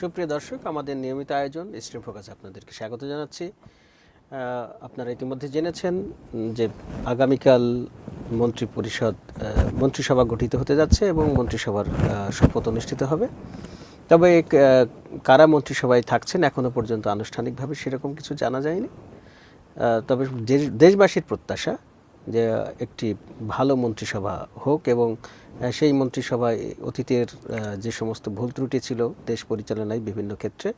সুপ্রিয় দর্শক, আমাদের নিয়মিত আয়োজন স্ট্রিম ফোকাস আপনাদেরকে স্বাগত জানাচ্ছি। আপনারা ইতিমধ্যে জেনেছেন যে আগামীকাল মন্ত্রী পরিষদ মন্ত্রিসভা গঠিত হতে যাচ্ছে এবং মন্ত্রিসভার শপথ অনুষ্ঠিত হবে। তবে কারা মন্ত্রিসভায় থাকছেন এখনও পর্যন্ত আনুষ্ঠানিকভাবে সেরকম কিছু জানা যায়নি। তবে দেশবাসীর প্রত্যাশা যে একটি ভালো মন্ত্রিসভা হোক এবং সেই মন্ত্রিসভায় অতীতের যে সমস্ত ভুল ত্রুটি ছিল, দেশ পরিচালনায় বিভিন্ন ক্ষেত্রে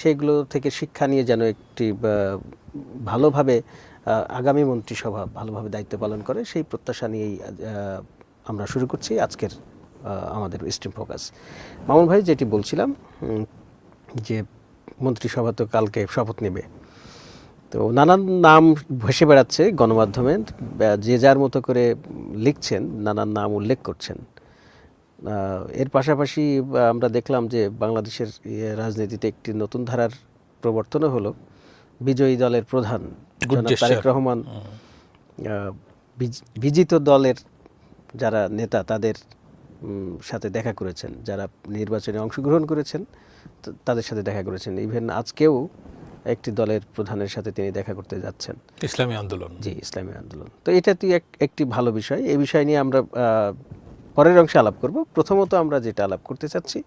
সেইগুলো থেকে শিক্ষা নিয়ে যেন একটি ভালোভাবে আগামী মন্ত্রিসভা ভালোভাবে দায়িত্ব পালন করে, সেই প্রত্যাশা নিয়েই আমরা শুরু করছি আজকের আমাদের স্ট্রিম ফোকাস মামুন ভাই, যেটি বলছিলাম যে মন্ত্রিসভা তো কালকে শপথ নেবে। তো নানান নাম ভেসে বেড়াচ্ছে গণমাধ্যমে। যে যার মতো করে লিখছেন নানান নাম উল্লেখ করছেন। এর পাশাপাশি আমরা দেখলাম যে বাংলাদেশের ইয়ে, রাজনীতিতে একটি নতুন ধারার প্রবর্তনও হলো। বিজয়ী দলের প্রধান তারেক রহমান। বিজ- বিজিত দলের যারা নেতা তাদের সাথে দেখা করেছেন। যারা নির্বাচনে অংশগ্রহণ করেছেন তাদের সাথে দেখা করেছেন। ইভেন আজকেও একটি দলের প্রধানের সাথে তিনি দেখা করতে যাচ্ছেন। ইসলামী আন্দোলন। জি ইসলামী আন্দোলন। তো এটা তুই একটি ভালো বিষয়। এই বিষয় নিয়ে আমরা পরের অংশে আলাপ করব। প্রথমত আমরা যেটা আলাপ করতে চাচ্ছি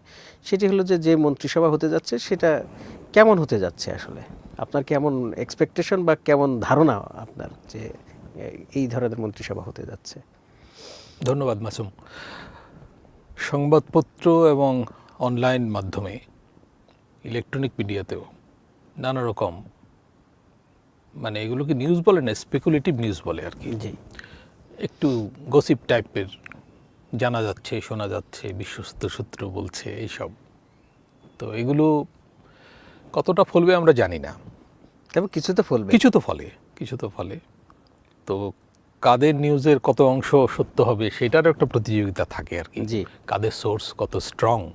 সেটি হলো যে যে মন্ত্রিসভা হতে যাচ্ছে সেটা কেমন হতে যাচ্ছে আসলে? আপনার কেমন এক্সপেকটেশন বা কেমন ধারণা আপনার যে এই ধরনের মন্ত্রিসভা হতে যাচ্ছে? ধন্যবাদ মাসুম। সংবাদপত্র এবং অনলাইন মাধ্যমে ইলেকট্রনিক মিডিয়াতেও নানা রকম মানে এগুলোকে নিউজ বলে না স্পেকুলেটিভ নিউজ বলে আর কি। জি। একটু গসিপ টাইপের জানা যাচ্ছে শোনা যাচ্ছে বিশ্বস্ত সূত্র বলছে এইসব। তো এগুলো কতটা ফলবে আমরা জানি না। তবে কিছু তো ফলবে। কিছু তো ফলে কিছু তো ফলে। তো কাদের নিউজের কত অংশ সত্য হবে সেটারও একটা প্রতিযোগিতা থাকে আর কি। কাদের সোর্স কত স্ট্রং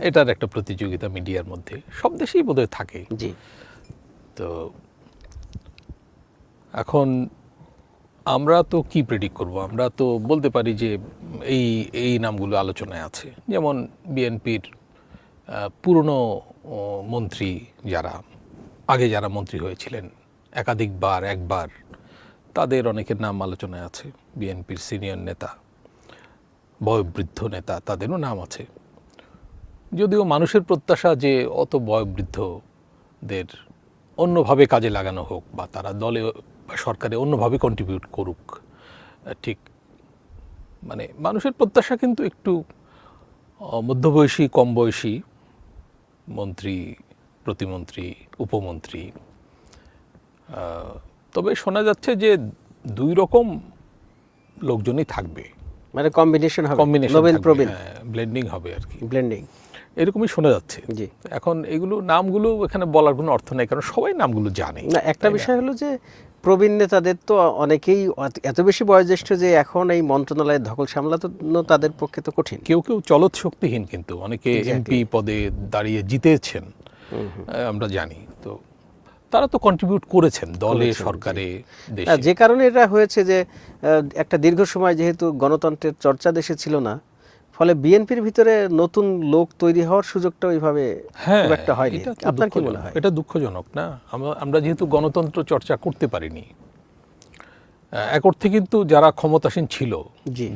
এটার একটা প্রতিযোগিতা মিডিয়ার মধ্যে। সব দেশেই বোধহয় থাকে। জি। তো এখন আমরা তো কি প্রেডিক্ট করব? আমরা তো বলতে পারি যে এই এই নামগুলো আলোচনায় আছে। যেমন বিএনপির পুরনো মন্ত্রী যারা আগে যারা মন্ত্রী হয়েছিলেন একাধিকবার একবার তাদের অনেকের নাম আলোচনায় আছে। বিএনপির সিনিয়র নেতা বয়োবৃদ্ধ নেতা তাদেরও নাম আছে। যদিও মানুষের প্রত্যাশা যে অত বয়োবৃদ্ধদের অন্যভাবে কাজে লাগানো হোক বা তারা দলে বা সরকারে অন্যভাবে কন্ট্রিবিউট করুক ঠিক মানে মানুষের প্রত্যাশা কিন্তু একটু মধ্যবয়সী কম বয়সী মন্ত্রী প্রতিমন্ত্রী উপমন্ত্রী তবে শোনা যাচ্ছে যে দুই রকম লোকজনই থাকবে। মানে কম্বিনেশন হবে। কম্বিনেশন প্রবীণ। ব্লেন্ডিং হবে আর কি। ব্লেন্ডিং এরকমই শোনা যাচ্ছে। জি। এখন এগুলো নামগুলো এখানে বলার কোনো অর্থ নেই কারণ সবাই নামগুলো জানে। না একটা বিষয় হলো যে প্রবীণ নেতাদের তো অনেকেই এত বেশি বয়োজ্যেষ্ঠ যে এখন এই মন্ত্রণালয়ের ধকল সামলানো তাদের পক্ষে তো কঠিন। কেউ কেউ চলত শক্তিহীন কিন্তু অনেকে এমপি পদে দাঁড়িয়ে জিতেছেন আমরা জানি। তো তারা তো কন্ট্রিবিউট করেছেন দলে সরকারে যে কারণে এটা হয়েছে যে একটা দীর্ঘ সময় যেহেতু গণতন্ত্রের চর্চা দেশে ছিল না ফলে বিএনপির ভিতরে নতুন লোক তৈরি হওয়ার সুযোগটা ওইভাবে হ্যাঁ খুব একটা হয়নি এটা আপনার কি মনে দুঃখজনক। হয় এটা দুঃখজনক না আমরা- আমরা যেহেতু গণতন্ত্র চর্চা করতে পারিনি এক অর্থে কিন্তু যারা ক্ষমতাসীন ছিল।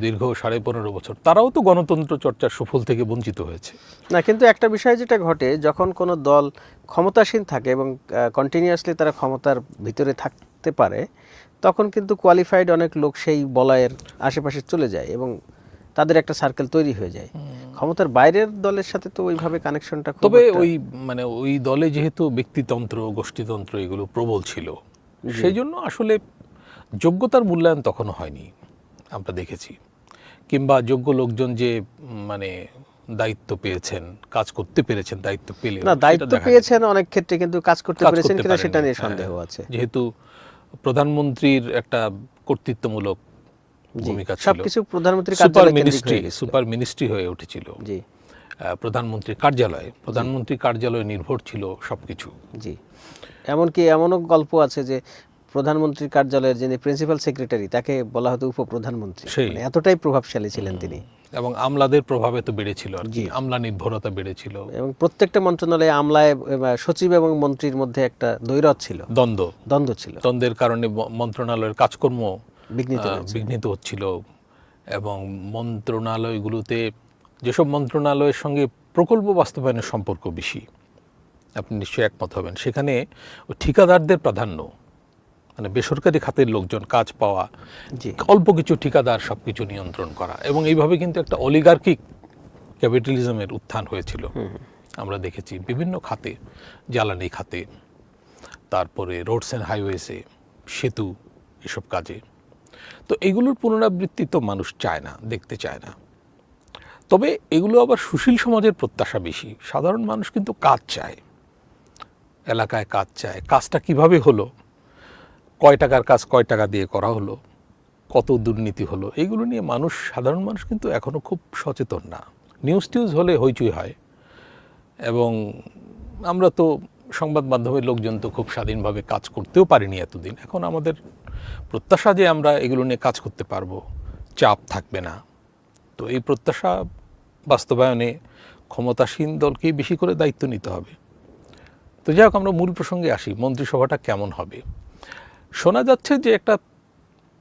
দীর্ঘ সাড়ে পনেরো বছর তারাও তো গণতন্ত্র চর্চার সুফল থেকে বঞ্চিত হয়েছে না কিন্তু একটা বিষয় যেটা ঘটে যখন কোনো দল ক্ষমতাসীন থাকে এবং কন্টিনিউয়াসলি তারা ক্ষমতার ভিতরে থাকতে পারে তখন কিন্তু কোয়ালিফাইড অনেক লোক সেই বলয়ের আশেপাশে চলে যায় এবং তাদের একটা সার্কেল তৈরি হয়ে যায়। ক্ষমতার বাইরের দলের সাথে তো ওইভাবে কানেকশনটা তবে ওই মানে ওই দলে যেহেতু ব্যক্তিতন্ত্র গোষ্ঠীতন্ত্র এগুলো প্রবল ছিল সেই জন্য আসলে যোগ্যতার মূল্যায়ন তখনও হয়নি আমরা দেখেছি। কিংবা যোগ্য লোকজন যে মানে দায়িত্ব পেয়েছেন কাজ করতে পেরেছেন দায়িত্ব পেলে না দায়িত্ব পেয়েছেন অনেক ক্ষেত্রে কিন্তু কাজ করতে পেরেছেন কিনা সেটা নিয়ে সন্দেহ আছে। যেহেতু প্রধানমন্ত্রীর একটা কর্তৃত্বমূলক ভূমিকা ছিল। সবকিছু প্রধানমন্ত্রীর সুপার মিনিস্ট্রি সুপার মিনিস্ট্রি হয়ে উঠেছিল। জি। প্রধানমন্ত্রীর কার্যালয়। প্রধানমন্ত্রীর কার্যালয় নির্ভর ছিল সবকিছু। জি। এমনকি এমনও গল্প আছে যে প্রধানমন্ত্রীর কার্যালয়ের যিনি প্রিন্সিপাল সেক্রেটারি তাকে বলা হতো উপপ্রধানমন্ত্রী। মানে এতটাই প্রভাবশালী ছিলেন তিনি। এবং আমলাদের প্রভাবে তো বেড়েছিল আর কি। জি। আমলা নির্ভরতা বেড়েছিল। এবং প্রত্যেকটা মন্ত্রণালয়ে আমলায় সচিব এবং মন্ত্রীর মধ্যে একটা দৈরথ ছিল। দ্বন্দ্ব। দ্বন্দ্ব ছিল। দ্বন্দ্বের কারণে মন্ত্রণালয়ের কাজকর্ম বিঘ্নিত হচ্ছিল এবং মন্ত্রণালয়গুলোতে যেসব মন্ত্রণালয়ের সঙ্গে প্রকল্প বাস্তবায়নের সম্পর্ক বেশি আপনি নিশ্চয়ই একমত হবেন। সেখানে ওই ঠিকাদারদের প্রাধান্য মানে বেসরকারি খাতের লোকজন কাজ পাওয়া অল্প কিছু ঠিকাদার সব কিছু নিয়ন্ত্রণ করা এবং এইভাবে কিন্তু একটা অলিগার্কিক ক্যাপিটালিজমের উত্থান হয়েছিল। আমরা দেখেছি বিভিন্ন খাতে জ্বালানি খাতে তারপরে রোডস অ্যান্ড হাইওয়েসে সেতু এসব কাজে। তো এগুলোর পুনরাবৃত্তি তো মানুষ চায় না, দেখতে চায় না। তবে এগুলো আবার সুশীল সমাজের প্রত্যাশা বেশি। সাধারণ মানুষ কিন্তু কাজ চায়। এলাকায় কাজ চায়। কাজটা কীভাবে হলো? কয় টাকার কাজ কয় টাকা দিয়ে করা হলো? কত দুর্নীতি হলো? এগুলো নিয়ে মানুষ, সাধারণ মানুষ কিন্তু এখনও খুব সচেতন না। নিউজ টিউজ হলে হইচই হয়। এবং আমরা তো সংবাদ মাধ্যমের লোকজন তো খুব স্বাধীনভাবে কাজ করতেও পারিনি এতদিন। এখন আমাদের প্রত্যাশা যে আমরা এগুলো নিয়ে কাজ করতে পারব চাপ থাকবে না। তো এই প্রত্যাশা বাস্তবায়নে ক্ষমতাসীন দলকেই বেশি করে দায়িত্ব নিতে হবে। তো যাই হোক আমরা মূল প্রসঙ্গে আসি মন্ত্রিসভাটা কেমন হবে? শোনা যাচ্ছে যে একটা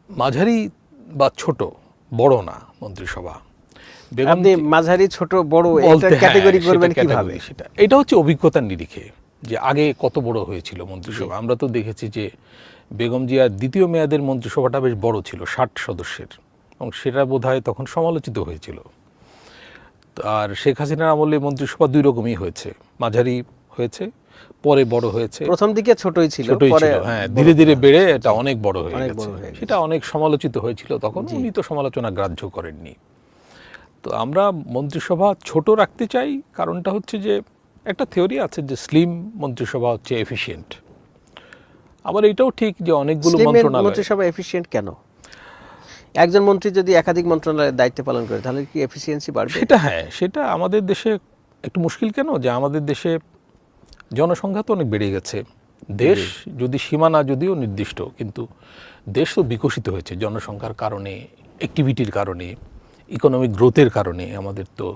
মাঝারি বা ছোট বড় না মন্ত্রিসভা। আপনি মাঝারি ছোট বড় ক্যাটাগরি করবেন কীভাবে? সেটা। এটা হচ্ছে অভিজ্ঞতার নিরিখে। যে আগে কত বড় হয়েছিল মন্ত্রিসভা। আমরা তো দেখেছি যে বেগম জিয়ার দ্বিতীয় মেয়াদের মন্ত্রিসভাটা বেশ বড় ছিল ষাট সদস্যের এবং সেটা বোধহয় তখন সমালোচিত হয়েছিল। আর শেখ হাসিনার আমলে মন্ত্রিসভা দুই রকমই হয়েছে মাঝারি হয়েছে পরে বড় হয়েছে। প্রথম দিকে ছোটই ছিল ছোটই ছিল হ্যাঁ ধীরে ধীরে বেড়ে এটা অনেক বড় বড় হয়ে গেছে। সেটা অনেক সমালোচিত হয়েছিল তখন উনি তো সমালোচনা গ্রাহ্য করেননি। তো আমরা মন্ত্রিসভা ছোট রাখতে চাই কারণটা হচ্ছে যে একটা থিওরি আছে যে স্লিম মন্ত্রিসভা হচ্ছে এফিশিয়েন্ট। আবার এটাও ঠিক যে অনেকগুলো মন্ত্রণালয়। মন্ত্রিসভা এফিশিয়েন্ট কেন? একজন মন্ত্রী যদি একাধিক মন্ত্রণালয়ের দায়িত্ব পালন করে তাহলে কি এফিসিয়েন্সি বাড়বে? সেটা হ্যাঁ সেটা আমাদের দেশে একটু মুশকিল কেন? যে আমাদের দেশে জনসংখ্যা তো অনেক বেড়ে গেছে। দেশ যদি সীমানা যদিও নির্দিষ্ট কিন্তু দেশ তো বিকশিত হয়েছে জনসংখ্যার কারণে অ্যাক্টিভিটির কারণে ইকোনমিক গ্রোথের কারণে আমাদের তো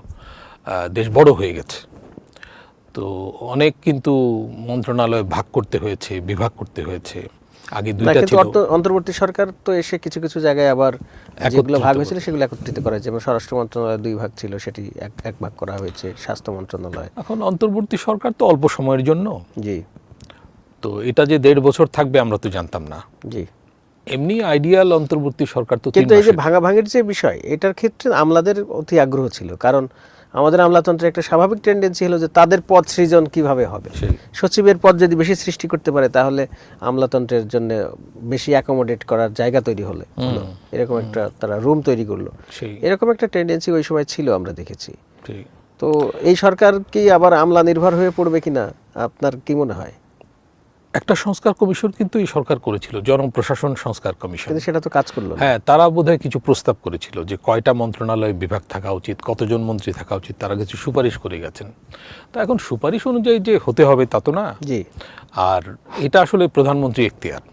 দেশ বড় হয়ে গেছে। তো অনেক কিন্তু মন্ত্রণালয় ভাগ করতে হয়েছে বিভাগ করতে হয়েছে। আগে দুইটা ছিল। অন্তর্বর্তী সরকার তো এসে কিছু কিছু জায়গায় আবার যেগুলো ভাগ হয়েছিল সেগুলো একত্রিত করা হয়েছে। যেমন স্বরাষ্ট্র মন্ত্রণালয় দুই ভাগ ছিল সেটি এক এক ভাগ করা হয়েছে স্বাস্থ্য মন্ত্রণালয়। এখন অন্তর্বর্তী সরকার তো অল্প সময়ের জন্য। জি। তো এটা যে দেড় বছর থাকবে আমরা তো জানতাম না। জি। এমনি আইডিয়াল অন্তর্বর্তী সরকার তো কিন্তু এই যে মাসের। ভাঙাভাঙির যে বিষয় এটার ক্ষেত্রে আমলাদের অতি আগ্রহ ছিল। কারণ আমাদের আমলাতন্ত্রের একটা স্বাভাবিক টেন্ডেন্সি হলো যে তাদের পদ সৃজন কীভাবে হবে? সচিবের পদ যদি বেশি সৃষ্টি করতে পারে তাহলে আমলাতন্ত্রের জন্য বেশি অ্যাকোমোডেট করার জায়গা তৈরি হলে। এরকম একটা তারা রুম তৈরি করল। এরকম একটা টেন্ডেন্সি ওই সময় ছিল আমরা দেখেছি। তো এই সরকার কি আবার আমলা নির্ভর হয়ে পড়বে কিনা? আপনার কি মনে হয়? একটা সংস্কার কমিশন কিন্তু এই সরকার করেছিল জনপ্রশাসন সংস্কার কমিশন। সেটা তো কাজ করল হ্যাঁ তারা বোধহয় কিছু প্রস্তাব করেছিল যে কয়টা মন্ত্রণালয় বিভাগ থাকা উচিত কতজন মন্ত্রী থাকা উচিত তারা কিছু সুপারিশ করে গেছেন। তা এখন সুপারিশ অনুযায়ী যে হতে হবে তা তো না। জি। আর এটা আসলে প্রধানমন্ত্রী এখতিয়ার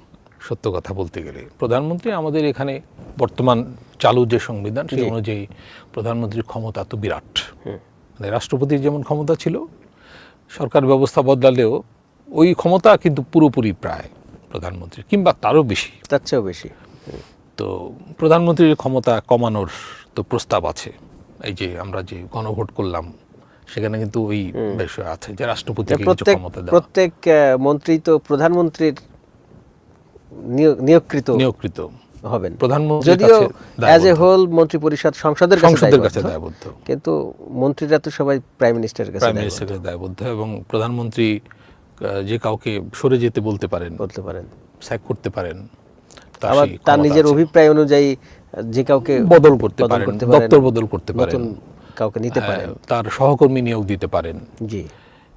সত্য কথা বলতে গেলে। প্রধানমন্ত্রী আমাদের এখানে বর্তমান চালু যে সংবিধান সেই অনুযায়ী প্রধানমন্ত্রীর ক্ষমতা তো বিরাট। মানে রাষ্ট্রপতির যেমন ক্ষমতা ছিল সরকার ব্যবস্থা বদলালেও ওই ক্ষমতা কিন্তু পুরোপুরি প্রায় প্রধানমন্ত্রী কিংবা তারও বেশি। তার চেয়েও বেশি। তো প্রধানমন্ত্রীর ক্ষমতা কমানোর তো প্রস্তাব আছে। এই যে আমরা যে গণভোট করলাম সেখানে কিন্তু ওই বিষয় আছে যে রাষ্ট্রপতিকে কিছু প্রত্যেক প্রত্যেক মন্ত্রী তো প্রধানমন্ত্রীর নিয়োগকৃত নিয়োগকৃত হবেন। প্রধানমন্ত্রীর যদিও অ্যাজ এ হোল মন্ত্রী পরিষদ সংসদের কাছে সংসদের দায়বদ্ধ। কাছে দায়বদ্ধ। কিন্তু মন্ত্রীরা তো সবাই প্রাইম মিনিস্টারের কাছে প্রাইম দায়বদ্ধ। মিনিস্টারের দায়বদ্ধ এবং প্রধানমন্ত্রী যে কাউকে সরে যেতে বলতে পারেন বলতে পারেন। স্যাক করতে পারেন তার আবার তার নিজের অভিপ্রায় অনুযায়ী যে কাউকে বদল করতে পারেন দপ্তর বদল করতে পারেন কাউকে নিতে পারেন। তার সহকর্মী নিয়োগ দিতে পারেন জি।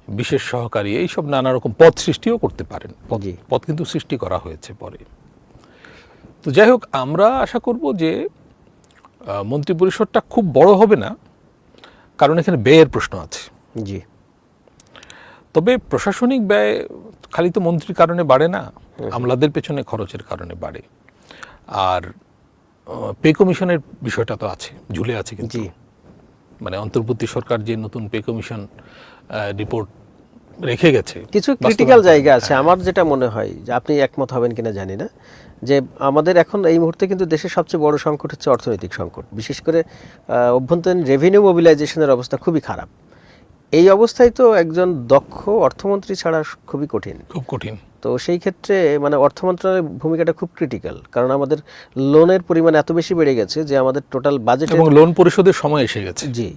বিশেষ সহকারী এইসব নানা রকম পদ সৃষ্টিও করতে পারেন। পদ কিন্তু সৃষ্টি করা হয়েছে পরে। তো যাই হোক আমরা আশা করব যে আহ, মন্ত্রিপরিষদটা খুব বড় হবে না কারণ এখানে ব্যয়ের প্রশ্ন আছে। জি। তবে প্রশাসনিক ব্যয় খালি তো মন্ত্রীর কারণে বাড়ে না আমলাদের পেছনে খরচের কারণে বাড়ে। আর পে কমিশনের বিষয়টা তো আছে ঝুলে আছে কিন্তু। মানে অন্তর্বর্তী সরকার যে নতুন পে কমিশন রিপোর্ট রেখে গেছে কিছু ক্রিটিক্যাল জায়গা আছে আমার যেটা মনে হয় যে আপনি একমত হবেন কিনা জানি না যে আমাদের এখন এই মুহূর্তে কিন্তু দেশের সবচেয়ে বড় সংকট হচ্ছে অর্থনৈতিক সংকট। বিশেষ করে অভ্যন্তরীণ রেভিনিউ মোবিলাইজেশনের অবস্থা খুবই খারাপ। এই অবস্থায় তো একজন দক্ষ অর্থমন্ত্রী ছাড়া খুবই কঠিন। খুব কঠিন। তো সেই ক্ষেত্রে মানে অর্থ মন্ত্রণালয়ের ভূমিকাটা খুব ক্রিটিক্যাল কারণ আমাদের লোনের পরিমাণ এত বেশি বেড়ে গেছে যে আমাদের টোটাল বাজেট এবং লোন পরিশোধের সময় এসে গেছে। জি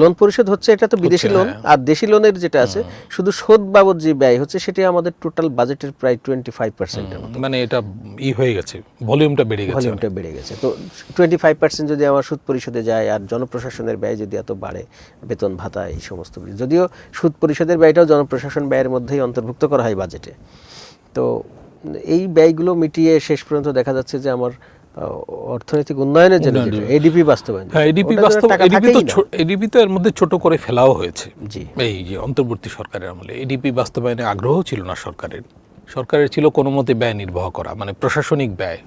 লোন পরিশোধ হচ্ছে এটা তো বিদেশি লোন হ্যাঁ। আর দেশি লোনের যেটা আছে শুধু শোধ বাবদ যে ব্যয় হচ্ছে সেটা আমাদের টোটাল বাজেটের প্রায় টোয়েন্টি ফাইভ পার্সেন্টের মতো। মানে এটা ই হয়ে গেছে ভলিউমটা বেড়ে গেছে। ভলিউমটা বেড়ে গেছে। তো টোয়েন্টি ফাইভ পার্সেন্ট যদি আমার সুদ পরিশোধে যায় আর জনপ্রশাসনের ব্যয় যদি এত বাড়ে বেতন ভাতা এই সমস্ত যদিও সুদ পরিশোধের ব্যয়টাও জনপ্রশাসন ব্যয়ের মধ্যেই অন্তর্ভুক্ত করা হয় বাজেটে তো এই ব্যয়গুলো মিটিয়ে শেষ পর্যন্ত দেখা যাচ্ছে যে আমার অর্থনৈতিক উন্নয়নের জন্য এডিপি বাস্তবায়ন। হ্যাঁ এডিপি ওটার জন্য বাস্তব এডিপি তো এডিপি তো এর মধ্যে ছোট করে ফেলাও হয়েছে। জি। এই যে অন্তর্বর্তী সরকারের আমলে এডিপি বাস্তবায়নে আগ্রহ ছিল না সরকারের। সরকারের ছিল কোনো মতে ব্যয় নির্বাহ করা মানে প্রশাসনিক ব্যয়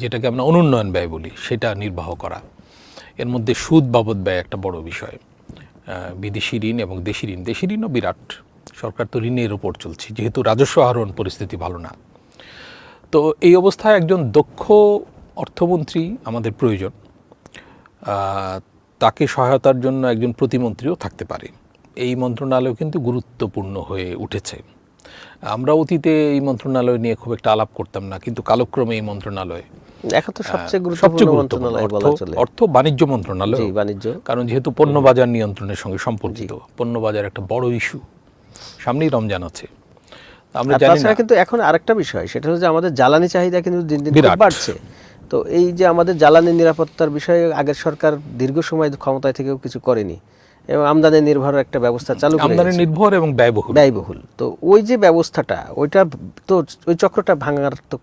যেটাকে আমরা অনুন্নয়ন ব্যয় বলি সেটা নির্বাহ করা। এর মধ্যে সুদ বাবদ ব্যয় একটা বড় বিষয়। বিদেশি ঋণ এবং দেশি ঋণ। দেশি ঋণও বিরাট। সরকার তো ঋণের ওপর চলছে যেহেতু রাজস্ব আহরণ পরিস্থিতি ভালো না। তো এই অবস্থায় একজন দক্ষ অর্থমন্ত্রী আমাদের প্রয়োজন তাকে সহায়তার জন্য একজন প্রতিমন্ত্রীও থাকতে পারে। এই মন্ত্রণালয় কিন্তু গুরুত্বপূর্ণ হয়ে উঠেছে। আমরা অতীতে এই মন্ত্রণালয় নিয়ে খুব একটা আলাপ করতাম না কিন্তু কালক্রমে এই মন্ত্রণালয় এখন তো সবচেয়ে গুরুত্বপূর্ণ গুরুত্বপূর্ণ। মন্ত্রণালয় বলা অর্থ চলে। অর্থ বাণিজ্য মন্ত্রণালয়। বাণিজ্য। কারণ যেহেতু পণ্য বাজার নিয়ন্ত্রণের সঙ্গে সম্পর্কিত পণ্য বাজার একটা বড় ইস্যু সামনেই রমজান আছে। আমরা জানি না। কিন্তু এখন আরেকটা বিষয় সেটা হচ্ছে আমাদের জ্বালানি চাহিদা কিন্তু দিন দিন বাড়ছে। তো এই যে আমাদের জ্বালানি নিরাপত্তার বিষয়ে আগের সরকার দীর্ঘ সময় ক্ষমতায় থেকেও কিছু করেনি। এবং আমদানি নির্ভর একটা ব্যবস্থা চালু আমদানি নির্ভর এবং ব্যয়বহুল। ব্যয়বহুল। তো ওই যে ব্যবস্থাটা ওইটা তো ওই চক্রটা ভাঙার তো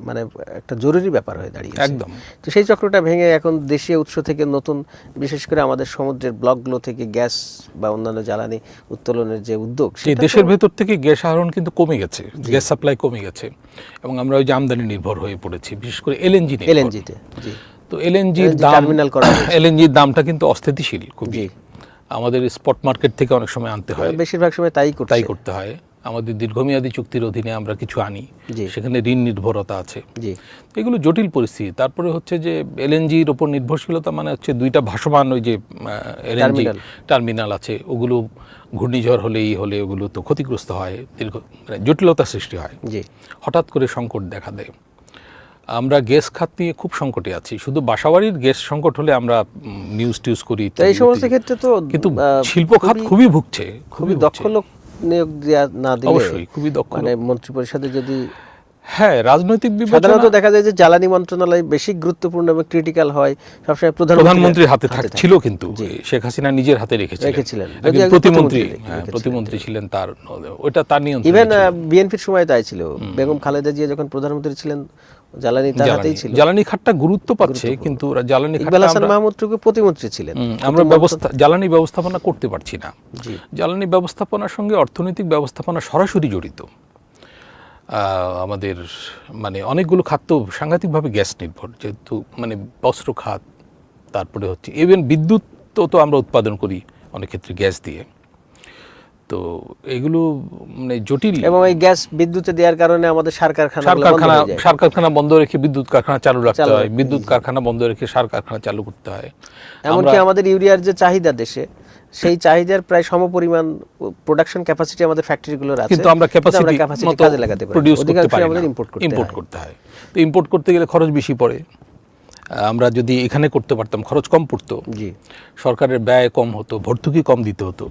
মানে একটা জরুরি ব্যাপার হয়ে দাঁড়িয়েছে। একদম। তো সেই চক্রটা ভেঙে এখন দেশীয় উৎস থেকে নতুন বিশেষ করে আমাদের সমুদ্রের ব্লকগুলো থেকে গ্যাস বা অন্যান্য জ্বালানি উত্তোলনের যে উদ্যোগ তো- দেশের ভেতর থেকে গ্যাস আহরণ কিন্তু কমে গেছে। গ্যাস সাপ্লাই কমে গেছে। এবং আমরা ওই যে আমদানি নির্ভর হয়ে পড়েছি বিশেষ করে এলএনজি এলএনজিতে জি। তো এলএনজির দাম টার্মিনাল করা এলএনজির দামটা কিন্তু অস্থিতিশীল খুবই। আমাদের স্পট মার্কেট থেকে অনেক সময় আনতে হয়। বেশিরভাগ সময় তাই তাই করতে হয়। আমাদের দীর্ঘমেয়াদী চুক্তির অধীনে আমরা কিছু আনি। সেখানে ঋণ নির্ভরতা আছে। এগুলো জটিল পরিস্থিতি। তারপরে হচ্ছে যে এলএনজির ওপর নির্ভরশীলতা মানে হচ্ছে দুইটা ভাসমান ওই যে এলএনজি টার্মিনাল। টার্মিনাল আছে। ওগুলো ঘূর্ণিঝড় হলেই হলে ওগুলো তো ক্ষতিগ্রস্ত হয়। দীর্ঘ মানে জটিলতা সৃষ্টি হয়। হঠাৎ করে সংকট দেখা দেয়। আমরা গ্যাস খাত নিয়ে খুব সংকটে আছি। শুধু বাসাবাড়ির গ্যাস সংকট হলে আমরা নিউজ টিউজ করি এই সমস্ত ক্ষেত্রে তো কিন্তু শিল্প খাত খুবই- ভুগছে খুবই দক্ষ লোক নিয়োগ না দিলে অবশ্যই খুবই দক্ষ মানে মন্ত্রী পরিষদে যদি হ্যাঁ রাজনৈতিক বিবেচনা সাধারণত দেখা যায় যে জ্বালানি মন্ত্রণালয় বেশি গুরুত্বপূর্ণ এবং ক্রিটিক্যাল হয়। সবসময় প্রধানমন্ত্রীর হাতে ছিল কিন্তু শেখ হাসিনা নিজের হাতে রেখেছিলেন। প্রতিমন্ত্রী প্রতিমন্ত্রী হ্যাঁ। প্রতিমন্ত্রী ছিলেন তার ওটা তার নিয়ন্ত্রণে ইভেন। বিএনপির সময় তাই ছিল। বেগম খালেদা জিয়া যখন প্রধানমন্ত্রী ছিলেন জ্বালানি তার হাতেই ছিল। জ্বালানি খাতটা গুরুত্ব পাচ্ছে কিন্তু জ্বালানি ইকবাল হাসান মাহমুদ টুকু প্রতিমন্ত্রী ছিলেন। আমরা ব্যবস্থা জ্বালানি ব্যবস্থাপনা করতে পারছি না। জ্বালানি ব্যবস্থাপনার সঙ্গে অর্থনৈতিক ব্যবস্থাপনা সরাসরি জড়িত। আহ, আমাদের মানে অনেকগুলো খাত তো সাংঘাতিকভাবে গ্যাস নির্ভর যেহেতু মানে বস্ত্র খাত তারপরে হচ্ছে ইভেন বিদ্যুৎ তো তো আমরা উৎপাদন করি অনেক ক্ষেত্রে গ্যাস দিয়ে। তো এগুলো মানে জটিল। এবং এই গ্যাস বিদ্যুতে দেওয়ার কারণে আমাদের সার কারখানা সার কারখানা সার কারখানা বন্ধ রেখে বিদ্যুৎ কারখানা চালু রাখতে হয়। বিদ্যুৎ কারখানা বন্ধ রেখে সার কারখানা চালু করতে হয়। এমনকি আমাদের ইউরিয়ার যে চাহিদা দেশে সেই চাহিদার প্রায় সমপরিমাণ প্রোডাকশন ক্যাপাসিটি আমাদের ফ্যাক্টরিগুলোর আছে। কিন্তু আমরা ক্যাপাসিটি কাজে লাগাতে পারি প্রডিউস করতে পারি আমাদের ইম্পোর্ট করতে ইম্পোর্ট করতে হয়। তো ইম্পোর্ট করতে গেলে খরচ বেশি পড়ে। আমরা যদি এখানে করতে পারতাম খরচ কম পড়তো। জি। সরকারের ব্যয় কম হতো ভর্তুকি কম দিতে হতো।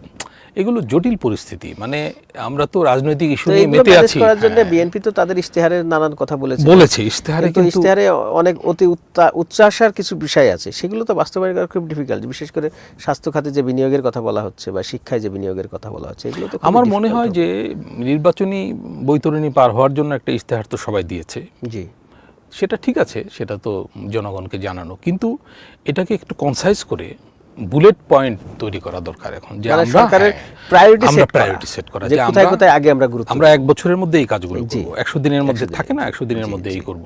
এগুলো জটিল পরিস্থিতি। মানে আমরা তো রাজনৈতিক ইস্যু নিয়ে মেতে আছি। করার জন্য হ্যাঁ, বিএনপি তো তাদের ইশতেহারে নানান কথা বলেছে। বলেছে ইশতেহারে কিন্তু ইশতেহারে অনেক অতি উচ্চাশার কিছু বিষয় আছে। সেগুলো তো বাস্তবায়ন করা খুব ডিফিকাল্ট বিশেষ করে স্বাস্থ্য খাতে যে বিনিয়োগের কথা বলা হচ্ছে বা শিক্ষায় যে বিনিয়োগের কথা বলা হচ্ছে এগুলো তো আমার মনে হয় যে নির্বাচনী বৈতরণী পার হওয়ার জন্য একটা ইশতেহার তো সবাই দিয়েছে। জি। সেটা ঠিক আছে সেটা তো জনগণকে জানানো। কিন্তু এটাকে একটু কনসাইজ করে বুলেট পয়েন্ট তৈরি করা দরকার এখন যে মানে আমরা সরকারের প্রায়োরিটি সেট করা প্রায়োরিটি সেট করা যে কোথায় কোথায় আগে আমরা গুরুত্ব আমরা এক বছরের মধ্যে এই কাজগুলো। করব একশো দিনের মধ্যে থাকে না একশো দিনের মধ্যে এই করব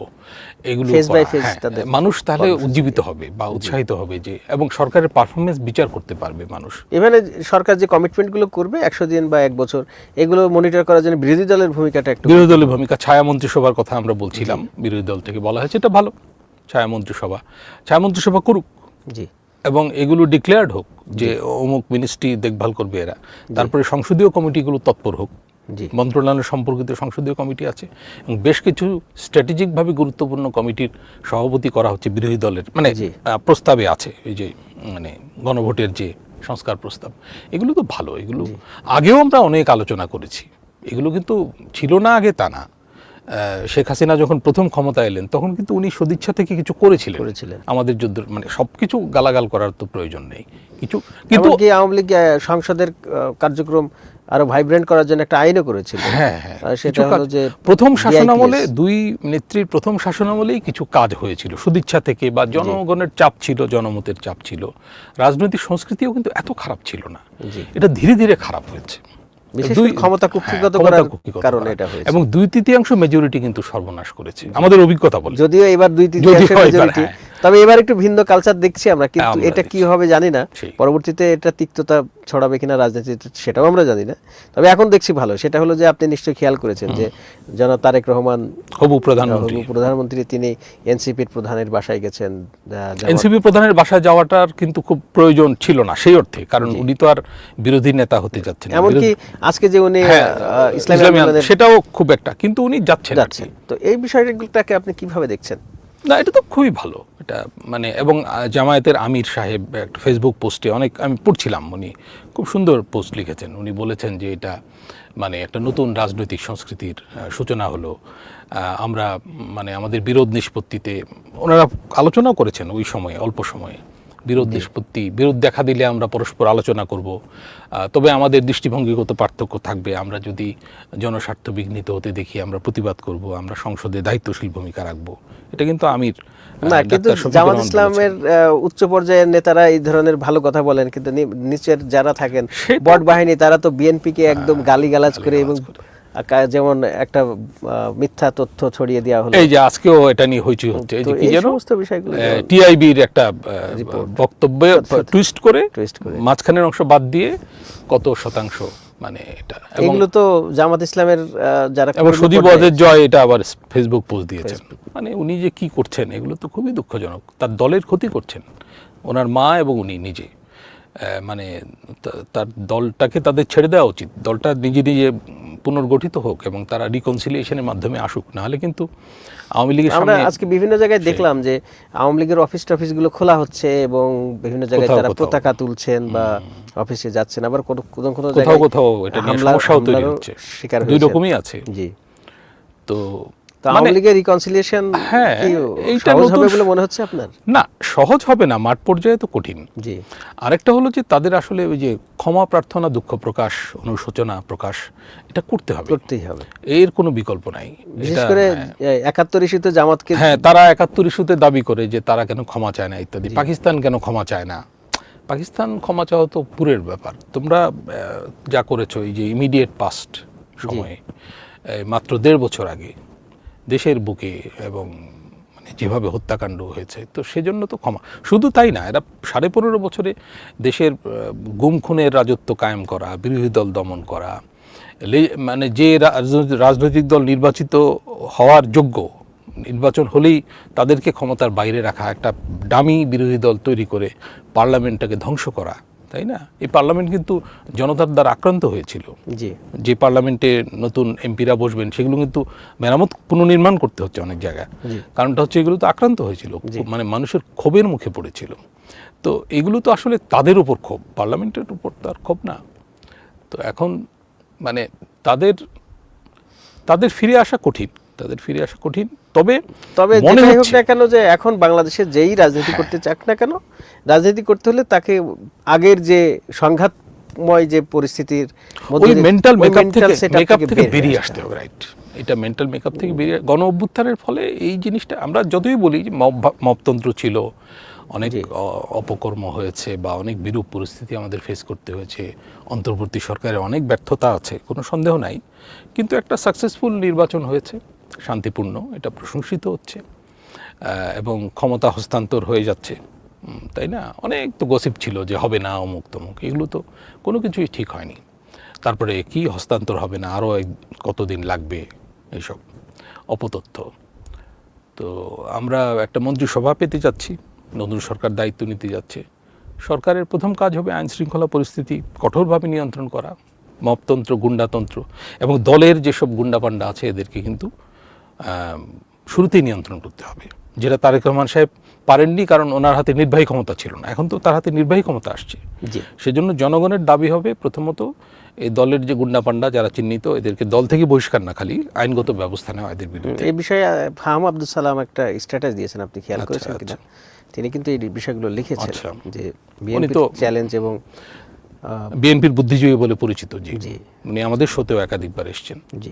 এগুলো করা, phase হ্যাঁ, তাদের মানুষ তাহলে উজ্জীবিত হবে বা উৎসাহিত হবে যে এবং সরকারের পারফরমেন্স বিচার করতে পারবে মানুষ। এখানে সরকার যে কমিটমেন্টগুলো করবে একশো দিন বা এক বছর এগুলো মনিটর করার জন্য বিরোধী দলের ভূমিকাটা একটু বিরোধী দলের ভূমিকা ছায়া মন্ত্রিসভার কথা আমরা বলছিলাম বিরোধী দল থেকে বলা হয়েছে এটা ভালো ছায়া মন্ত্রিসভা ছায়া মন্ত্রিসভা করুক। জি। এবং এগুলো ডিক্লেয়ার্ড হোক যে অমুক মিনিস্ট্রি দেখভাল করবে এরা। তারপরে সংসদীয় কমিটিগুলো তৎপর হোক। মন্ত্রণালয় সম্পর্কিত সংসদীয় কমিটি আছে এবং বেশ কিছু স্ট্র্যাটেজিকভাবে গুরুত্বপূর্ণ কমিটির সভাপতি করা হচ্ছে বিরোধী দলের মানে। প্রস্তাবে আছে এই যে মানে গণভোটের যে সংস্কার প্রস্তাব। এগুলো তো ভালো এগুলো আগেও আমরা অনেক আলোচনা করেছি। এগুলো কিন্তু ছিল না আগে তা না। শেখ হাসিনা যখন প্রথম ক্ষমতা এলেন তখন কিন্তু উনি সদিচ্ছা থেকে কিছু করেছিলেন। করেছিলেন। আমাদের যুদ্ধ মানে সবকিছু গালাগাল করার তো প্রয়োজন নেই। কিছু কিন্তু এমনকি আওয়ামী লীগ সংসদের কার্যক্রম আরও ভাইব্রেন্ট করার জন্য একটা আইনও করেছিল। হ্যাঁ হ্যাঁ। সেটা হলো যে প্রথম শাসনামলে দুই নেত্রীর প্রথম শাসনামলেই কিছু কাজ হয়েছিল সদিচ্ছা থেকে বা জনগণের চাপ ছিল জনমতের চাপ ছিল। রাজনৈতিক সংস্কৃতিও কিন্তু এত খারাপ ছিল না। এটা ধীরে ধীরে খারাপ হয়েছে। ক্ষমতা হ্যাঁ, কুক্ষিগত করার কারণে। এটা হয়েছে এবং দুই তৃতীয়াংশ মেজরিটি কিন্তু সর্বনাশ করেছে আমাদের অভিজ্ঞতা বলে যদিও এবার দুই তৃতীয়াংশ মেজরিটি। তবে এবার একটু ভিন্ন কালচার দেখছি আমরা কিন্তু এটা কি হবে জানি না। পরবর্তীতে এটা তিক্ততা ছড়াবে কিনা রাজনীতিতে সেটাও আমরা জানি না। তবে এখন দেখছি ভালো। সেটা হলো যে আপনি নিশ্চয়ই খেয়াল করেছেন যে জনাব তারেক রহমান হবু প্রধানমন্ত্রী হবু প্রধানমন্ত্রী। তিনি এনসিপির প্রধানের বাসায় গেছেন এনসিপি প্রধানের বাসায় যাওয়াটার কিন্তু খুব প্রয়োজন ছিল না সেই অর্থে। কারণ উনি তো আর বিরোধী নেতা হতে যাচ্ছেন এমনকি আজকে যে উনি হ্যাঁ, ইসলামী সেটাও খুব একটা কিন্তু উনি যাচ্ছেন তো এই বিষয়গুলোটাকে আপনি কীভাবে দেখছেন? না, এটা তো খুবই ভালো। এটা মানে এবং জামায়াতের আমির সাহেব একটা ফেসবুক পোস্টে অনেক, আমি পড়ছিলাম উনি। খুব সুন্দর পোস্ট লিখেছেন। উনি বলেছেন যে এটা মানে একটা নতুন রাজনৈতিক সংস্কৃতির সূচনা হলো। আমরা মানে আমাদের বিরোধ নিষ্পত্তিতে, ওনারা আলোচনাও করেছেন ওই সময়ে, অল্প সময়ে। বিরোধ নিষ্পত্তি বিরোধ দেখা দিলে আমরা পরস্পর আলোচনা করব। তবে আমাদের দৃষ্টিভঙ্গিগত পার্থক্য থাকবে। আমরা যদি জনস্বার্থ বিঘ্নিত হতে দেখি আমরা প্রতিবাদ করব আমরা সংসদে দায়িত্বশীল ভূমিকা রাখব। এটা কিন্তু আমির না কিন্তু জামাত ইসলামের উচ্চ পর্যায়ের নেতারা এই ধরনের ভালো কথা বলেন কিন্তু নিচের যারা থাকেন বট বাহিনী তারা তো বিএনপি কে একদম গালিগালাজ করে এবং যেমন একটা মিথ্যা তথ্য ছড়িয়ে দেওয়া হলো। এই যে আজকেও এটা নিয়ে হইচই হচ্ছে। এই যে কি বিষয়গুলো টিআইবির একটা বক্তব্যে টুইস্ট করে Twist করে। মাঝখানের অংশ বাদ দিয়ে কত শতাংশ মানে এটা। এগুলো তো জামাত ইসলামের যারা এবং সুদীপ ওয়াজের জয় এটা আবার ফেসবুক পোস্ট দিয়েছেন মানে উনি যে কি করছেন এগুলো তো খুবই দুঃখজনক। তার দলের ক্ষতি করছেন। ওনার মা এবং উনি নিজে। মানে তার দলটাকে তাদের ছেড়ে দেওয়া উচিত। দলটা নিজে নিজে পুনর্গঠিত হোক এবং তারা রিকনসিলিয়েশনের মাধ্যমে আসুক। নাহলে কিন্তু আওয়ামী লীগের আমরা আজকে বিভিন্ন জায়গায় দেখলাম যে আওয়ামী লীগের অফিস টফিসগুলো খোলা হচ্ছে এবং বিভিন্ন জায়গায় তারা পতাকা তুলছেন বা অফিসে যাচ্ছেন। আবার কোনো কোনো কোনো কোথাও জায়গায় কোথাও এটা নিয়ে সমস্যাও তৈরি হচ্ছে। দুই রকমই আছে। জি। তো তো আওয়ামী লীগের রিকনসিলিয়েশন হ্যাঁ, এইটা হবে বলে মনে হচ্ছে আপনার? না সহজ হবে না মাঠ পর্যায়ে তো কঠিন। জি। আরেকটা হলো যে তাদের আসলে ওই যে ক্ষমা প্রার্থনা দুঃখ প্রকাশ অনুশোচনা প্রকাশ এটা করতে হবে। করতেই হবে। এর কোনো বিকল্প নাই। বিশেষ করে হ্যাঁ। একাত্তর ইস্যুতে জামাতকে হ্যাঁ তারা একাত্তর ইস্যুতে দাবি করে যে তারা কেন ক্ষমা চায় না ইত্যাদি। পাকিস্তান কেন ক্ষমা চায় না? পাকিস্তান ক্ষমা চাওয়া তো পুরের ব্যাপার। তোমরা যা করেছ এই যে ইমিডিয়েট পাস্ট সময়ে মাত্র দেড় বছর আগে দেশের বুকে এবং মানে যেভাবে হত্যাকাণ্ড হয়েছে, তো সেজন্য তো ক্ষমা। শুধু তাই না, এরা সাড়ে পনেরো বছরে দেশের গুম, খুনের রাজত্ব কায়েম করা, বিরোধী দল দমন করা মানে যে রাজনৈতিক দল নির্বাচিত হওয়ার যোগ্য, নির্বাচন হলেই তাদেরকে ক্ষমতার বাইরে রাখা, একটা ডামি বিরোধী দল তৈরি করে পার্লামেন্টটাকে ধ্বংস করা তাই না? এই পার্লামেন্ট কিন্তু জনতার দ্বারা আক্রান্ত হয়েছিল। জি। যে পার্লামেন্টে নতুন এমপিরা বসবেন সেগুলো কিন্তু মেরামত পুনর্নির্মাণ করতে হচ্ছে অনেক জায়গায়। কারণটা হচ্ছে এগুলো তো আক্রান্ত হয়েছিল মানে মানুষের ক্ষোভের মুখে পড়েছিল। তো এগুলো তো আসলে তাদের উপর ক্ষোভ পার্লামেন্টের উপর তো আর ক্ষোভ না। তো এখন মানে তাদের তাদের ফিরে আসা কঠিন তাদের ফিরে আসা কঠিন। তবে তবে যেটাই হোক না কেন যে এখন বাংলাদেশে যেই রাজনীতি করতে চাক না কেন রাজনীতি করতে হলে তাকে আগের যে সংঘাতময় যে পরিস্থিতির ওই মেন্টাল মেকআপ থেকে মেকআপ থেকে বেরিয়ে আসতে হবে। রাইট এটা মেন্টাল মেকআপ থেকে বেরিয়ে গণ অভ্যুত্থানের ফলে এই জিনিসটা আমরা যতই বলি মবতন্ত্র ছিল অনেক অপকর্ম হয়েছে বা অনেক বিরূপ পরিস্থিতি আমাদের ফেস করতে হয়েছে অন্তর্বর্তী সরকারের অনেক ব্যর্থতা আছে কোনো সন্দেহ নাই। কিন্তু একটা সাকসেসফুল নির্বাচন হয়েছে। শান্তিপূর্ণ, এটা প্রশংসিত হচ্ছে এবং ক্ষমতা হস্তান্তর হয়ে যাচ্ছে। তাই না? অনেক তো গসিপ ছিল যে হবে না অমুক তমুক, এগুলো তো কোনো কিছুই ঠিক হয়নি। তারপরে কি হস্তান্তর হবে না, আরও কতদিন লাগবে এইসব অপতথ্য। তো আমরা একটা মন্ত্রিসভা পেতে যাচ্ছি, নতুন সরকার দায়িত্ব নিতে যাচ্ছে। সরকারের প্রথম কাজ হবে আইন শৃঙ্খলা পরিস্থিতি কঠোরভাবে নিয়ন্ত্রণ করা, মপতন্ত্র, গুন্ডাতন্ত্র, এবং দলের যেসব গুন্ডাপান্ডা আছে এদেরকে কিন্তু শুরুতেই নিয়ন্ত্রণ করতে হবে। যেটা তারেক রহমান সাহেব পারেননি কারণ ওনার হাতে নির্বাহী ক্ষমতা ছিল না। এখন তো তার হাতে নির্বাহী ক্ষমতা আসছে। সেজন্য জনগণের দাবি হবে প্রথমত এই দলের যে গুন্ডাপান্ডা যারা চিহ্নিত এদেরকে দল থেকে বহিষ্কার না খালি আইনগত ব্যবস্থা নেওয়া এদের বিরুদ্ধে। এই বিষয়ে ফাহাম আব্দুল সালাম একটা স্ট্যাটাস দিয়েছেন আপনি খেয়াল আচ্ছা, করেছেন কিনা? তিনি কিন্তু এই বিষয়গুলো লিখেছেন আচ্ছা। যে বিএনপি চ্যালেঞ্জ এবং বিএনপির বুদ্ধিজীবী বলে পরিচিত জি। জি। উনি আমাদের শোতেও একাধিকবার এসেছেন। জি।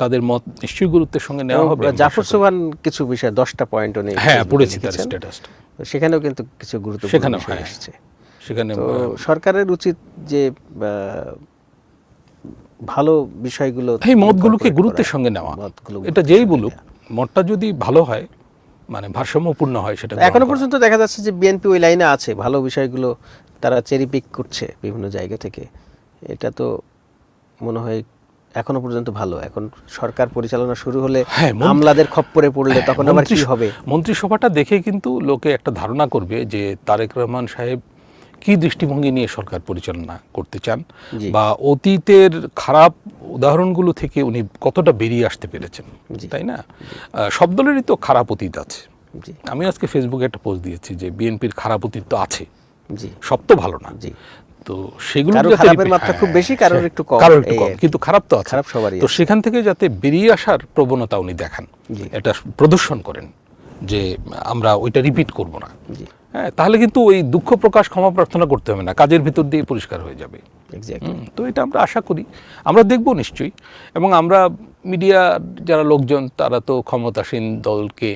তাদের মত নিশ্চয়ই গুরুত্বের সঙ্গে নেওয়া হবে। জাফর সোহান কিছু বিষয় দশটা পয়েন্ট উনি হ্যাঁ পড়েছি তার। স্ট্যাটাসটা তো সেখানেও কিন্তু কিছু গুরুত্বপূর্ণ সেখানেও, হ্যাঁ। এসেছে। সেখানে সরকারের উচিত যে ভালো বিষয়গুলো এই মতগুলোকে গুরুত্বের সঙ্গে নেওয়া। মতগুলো এটা যেই বলুক মতটা যদি ভালো হয় মানে ভারসাম্যপূর্ণ হয় সেটা এখনও পর্যন্ত দেখা যাচ্ছে যে বিএনপি ওই লাইনে আছে ভালো বিষয়গুলো তারা চেরি পিক করছে বিভিন্ন জায়গা থেকে। এটা তো মনে হয় এখনও পর্যন্ত ভালো। এখন সরকার পরিচালনা শুরু হলে হ্যাঁ, আমলাদের খপ্পরে পড়লে তখন আবার কি হবে? মন্ত্রিসভাটা দেখে কিন্তু লোকে একটা ধারণা করবে যে তারেক রহমান সাহেব কি দৃষ্টিভঙ্গি নিয়ে সরকার পরিচালনা করতে চান বা অতীতের খারাপ উদাহরণগুলো থেকে উনি কতটা বেরিয়ে আসতে পেরেছেন। তাই না? সব দলেরই তো খারাপ অতীত আছে। জি। আমি আজকে ফেসবুকে একটা পোস্ট দিয়েছি যে বিএনপির খারাপ অতীত তো আছে। জি। সব তো ভালো না। জি। তো সেগুলো খারাপের মাত্রা খুব হ্যাঁ, বেশি, কারোর একটু কম, কারোর একটু কম। কিন্তু খারাপ তো খারাপ সবারই তো সেখান থেকে যাতে বেরিয়ে আসার প্রবণতা উনি দেখান এটা প্রদর্শন করেন যে আমরা ওইটা রিপিট করব না। হ্যাঁ তাহলে কিন্তু ওই দুঃখ প্রকাশ ক্ষমা প্রার্থনা করতে হবে না কাজের ভিতর দিয়ে পরিষ্কার হয়ে যাবে। তো এটা আমরা আশা করি। আমরা দেখব নিশ্চয়ই। এবং আমরা মিডিয়া যারা লোকজন তারা তো ক্ষমতাসীন দলকে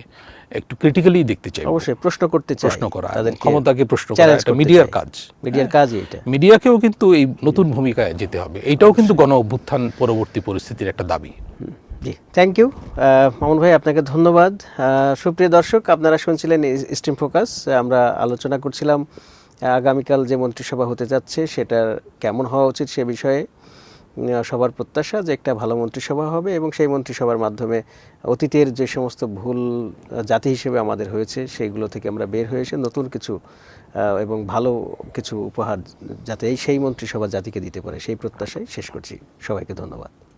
একটু ক্রিটিক্যালি দেখতে চাই অবশ্যই প্রশ্ন করতে চাই প্রশ্ন করা ক্ষমতাকে প্রশ্ন করা এটা মিডিয়ার কাজ। মিডিয়ার কাজ এটা। মিডিয়াকেও কিন্তু এই নতুন ভূমিকায় যেতে হবে। এটাও কিন্তু গণ অভ্যুত্থান পরবর্তী পরিস্থিতির একটা দাবি। জি থ্যাংক ইউ মামুন ভাই আপনাকে ধন্যবাদ। সুপ্রিয় দর্শক আপনারা শুনছিলেন স্ট্রিম ফোকাস আমরা আলোচনা করছিলাম আগামীকাল যে মন্ত্রিসভা হতে যাচ্ছে সেটার কেমন হওয়া উচিত সে বিষয়ে। সবার প্রত্যাশা যে একটা ভালো মন্ত্রিসভা হবে এবং সেই মন্ত্রিসভার মাধ্যমে অতীতের যে সমস্ত ভুল জাতি হিসেবে আমাদের হয়েছে, সেইগুলো থেকে আমরা বের হয়ে এসে নতুন কিছু এবং ভালো কিছু উপহার যাতে সেই মন্ত্রিসভা জাতিকে দিতে পারে, সেই প্রত্যাশায় শেষ করছি। সবাইকে ধন্যবাদ।